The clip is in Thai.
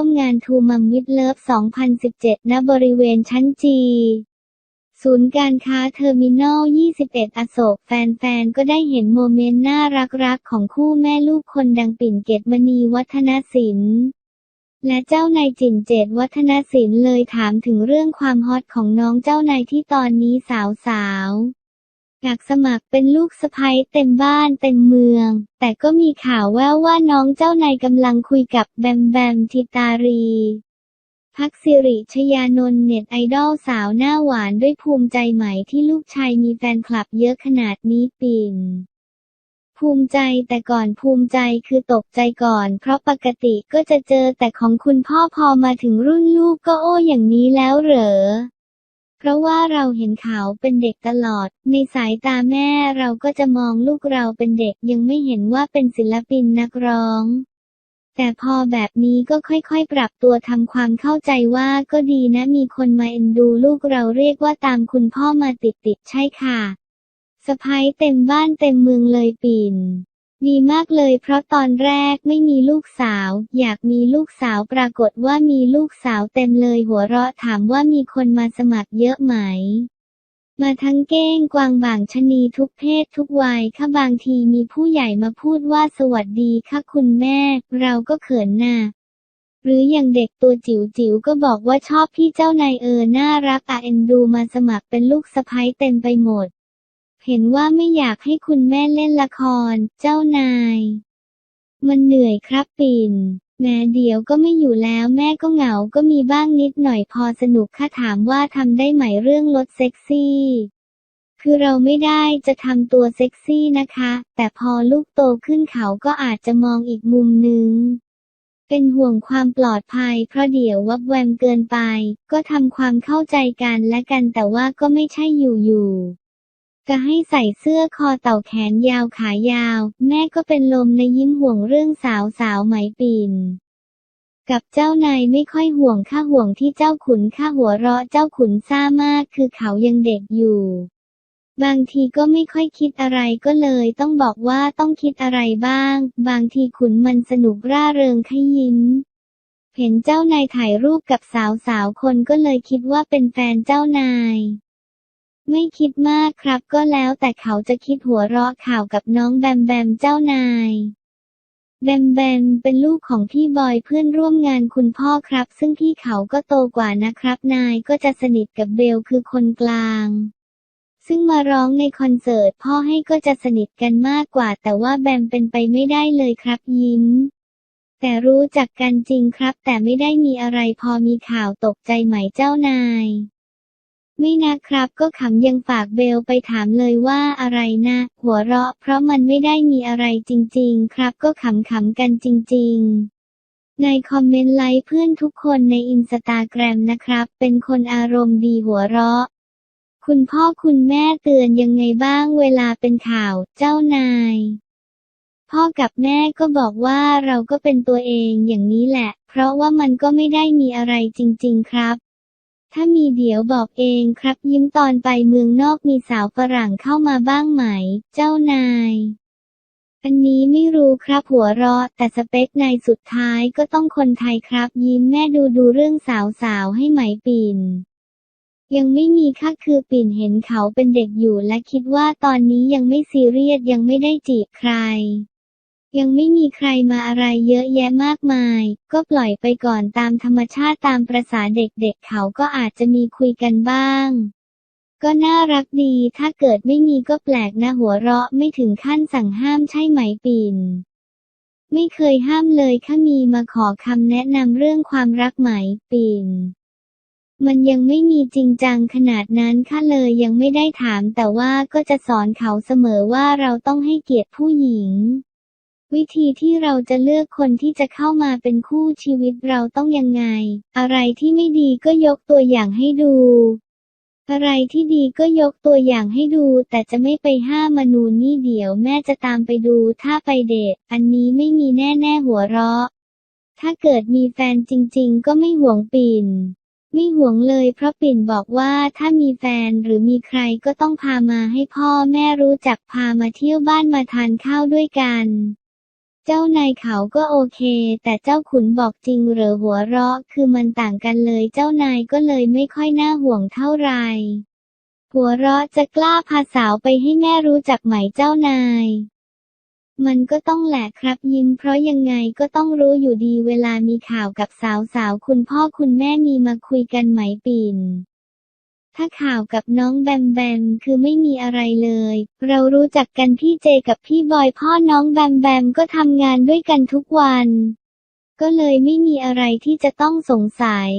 ร่วมงานทูมัมวิดเลิฟ 2017 ณ บริเวณชั้นจีศูนย์การค้าเทอร์มินอล 21 อโศก แฟนๆ ก็ได้เห็นโมเมนต์น่ารักๆ ของคู่แม่ลูกคนดังปิ่นเกตมณีวัฒนศิลป์และเจ้านายจินเจตวัฒนศิลป์เลยถามถึงเรื่องความฮอตของน้องเจ้านายที่ตอนนี้สาวๆ อยากสมัครเป็นลูกสะใภ้เต็มบ้านเต็มเมือง แต่ก็มีข่าวแว่วว่าน้องเจ้านายกำลังคุยกับแบมแบมทิตารีพักสิริชยานนท์เน็ตไอดอลสาวหน้าหวานด้วยภูมิใจไหมที่ลูกชายมีแฟนคลับเยอะขนาดนี้ปิ่น ภูมิใจแต่ก่อนภูมิใจคือตกใจก่อน เพราะปกติก็จะเจอแต่ของคุณพ่อพอมาถึงรุ่นลูกก็โอ้อย่างนี้แล้วเหรอ เพราะว่าเราเห็นเขาเป็นเด็กตลอด ในสายตาแม่เราก็จะมองลูกเราเป็นเด็กยังไม่เห็นว่าเป็นศิลปินนักร้อง แต่พอแบบนี้ก็ค่อยๆ ปรับตัวทำความเข้าใจว่าก็ดีนะมีคนมาเอ็นดูลูกเราเรียกว่าตามคุณพ่อมาติดๆใช่ค่ะสะพ้ยเต็มบ้านเต็มเมืองเลยปิ่น ดีมากเลยเพราะตอนแรกไม่มีลูกสาว อยากมีลูกสาวปรากฏว่ามีลูกสาวเต็มเลยหัวเราะถามว่ามีคนมาสมัครเยอะไหม มาทั้งเก้งกวางบางชนีทุกเพศทุกวัยค่ะบางทีมีผู้ใหญ่มาพูดว่าสวัสดีค่ะคุณแม่ เราก็เขินน่ะหรืออย่างเด็กตัวจิ๋วจิ๋วก็บอกว่าชอบพี่เจ้านายเออน่ารักอะเอ็นดูมาสมัครเป็นลูกสะใภ้เต็มไปหมด เห็นว่าไม่อยากให้คุณแม่เล่นละคร เจ้านาย มันเหนื่อยครับปิ่นแม้เดี๋ยวก็ไม่อยู่แล้วแม่ก็เหงาก็มีบ้างนิดหน่อยพอสนุกค่ะถามว่าทำได้ไหมเรื่องลดเซ็กซี่ คือเราไม่ได้จะทำตัวเซ็กซี่นะคะ แต่พอลูกโตขึ้นเขาก็อาจจะมองอีกมุมนึง เป็นห่วงความปลอดภัย เพราะเดี๋ยววับแวมเกินไป ก็ทำความเข้าใจกันและกันแต่ว่าก็ไม่ใช่อยู่ๆ ก็ให้ใส่เสื้อคอเต่าแขนยาวขายาว แม่ก็เป็นลมในยิ้มห่วงเรื่องสาวสาวไหมปิ่นกับเจ้านายไม่ค่อยห่วงค่าห่วงที่เจ้าขุนค่าหัวเราะเจ้าขุนซ่ามากคือเขายังเด็กอยู่ บางทีก็ไม่ค่อยคิดอะไรก็เลยต้องบอกว่าต้องคิดอะไรบ้าง บางทีขุนมันสนุกร่าเริงขยิ้ม เห็นเจ้านายถ่ายรูปกับสาวสาวคนก็เลยคิดว่าเป็นแฟนเจ้านาย ไม่คิดมากครับก็แล้วแต่เขาจะคิดหัวเราะข่าวกับน้องแบมแบมเจ้านาย แบมแบมเป็นลูกของพี่บอยเพื่อนร่วมงานคุณพ่อครับ ซึ่งพี่เขาก็โตกว่านะครับ นายก็จะสนิทกับเบลคือคนกลาง ซึ่งมาร้องในคอนเสิร์ตพ่อให้ก็จะสนิทกันมากกว่า แต่ว่าแบมเป็นไปไม่ได้เลยครับยิ้มแต่รู้จักกันจริงครับ แต่ไม่ได้มีอะไรพอมีข่าวตกใจไหมเจ้านาย ไม่นะครับก็ขำยังฝากเบลไปถามเลยว่าอะไรนะ หัวเราะ เพราะมันไม่ได้มีอะไรจริง ๆ ครับก็ขำๆกันจริง ๆในคอมเมนต์ไลค์เพื่อนทุกคนในอินสตาแกรมนะครับ เป็นคนอารมณ์ดีหัวเราะ คุณพ่อคุณแม่เตือนยังไงบ้างเวลาเป็นข่าวเจ้านาย พ่อกับแม่ก็บอกว่าเราก็เป็นตัวเองอย่างนี้แหละ เพราะว่ามันก็ไม่ได้มีอะไรจริง ๆ ครับ ถ้ามีเดี๋ยวบอกเองครับยิ้มตอนไปเมืองนอกมีสาวฝรั่งเข้ามาบ้างไหม เจ้านาย อันนี้ไม่รู้ครับหัวเราะ แต่สเปคนายสุดท้ายก็ต้องคนไทยครับ ยิ้มแม่ดูดูเรื่องสาวๆให้ไหมปิ่น ยังไม่มีค่ะคือปิ่นเห็นเขาเป็นเด็กอยู่และคิดว่าตอนนี้ยังไม่ซีเรียสยังไม่ได้จีบใคร ยังไม่มีใครมาอะไรเยอะแยะมากมาย ก็ปล่อยไปก่อนตามธรรมชาติตามประษาเด็กๆเเขาก็อาจจะมีคุยกันบ้าง ก็น่ารักดี ถ้าเกิดไม่มีก็แปลกนะหัวเราะไม่ถึงขั้นสั่งห้ามใช่ไหมปิ่น ไม่เคยห้ามเลยค่ะมีมาขอคำแนะนำเรื่องความรักไหมปิ่นมันยังไม่มีจริงจังขนาดนั้นค่ะเลยยังไม่ได้ถามแต่ว่าก็จะสอนเขาเสมอว่าเราต้องให้เกียรติผู้หญิง วิธีที่เราจะเลือกคนที่จะเข้ามาเป็นคู่ชีวิตเราต้องยังไง อะไรที่ไม่ดีก็ยกตัวอย่างให้ดู อะไรที่ดีก็ยกตัวอย่างให้ดู แต่จะไม่ไปห้ามมนูนนี่เดี๋ยวแม่จะตามไปดูถ้าไปเดทอันนี้ไม่มีแน่ๆหัวเราะ ถ้าเกิดมีแฟนจริง ๆ ก็ไม่ห่วงปิ่นไม่ห่วงเลยเพราะปิ่นบอกว่าถ้ามีแฟนหรือมีใครก็ต้องพามาให้พ่อแม่รู้จักพามาเที่ยวบ้านมาทานข้าวด้วยกัน เจ้านายเขาก็โอเค แต่เจ้าขุนบอกจริงเหรอหัวเราะ คือมันต่างกันเลยเจ้านายก็เลยไม่ค่อยน่าห่วงเท่าไหร่หัวเราะจะกล้าพาสาวไปให้แม่รู้จักไหมเจ้านาย มันก็ต้องแหละครับยิ้มเพราะยังไงก็ต้องรู้อยู่ดีเวลามีข่าวกับสาวๆคุณพ่อคุณแม่มีมาคุยกันไหมปิ่น ถ้าข่าวกับน้องแบมแบมคือไม่มีอะไรเลย เรารู้จักกันพี่เจกับพี่บอยพ่อน้องแบมแบมก็ทำงานด้วยกันทุกวัน ก็เลยไม่มีอะไรที่จะต้องสงสัย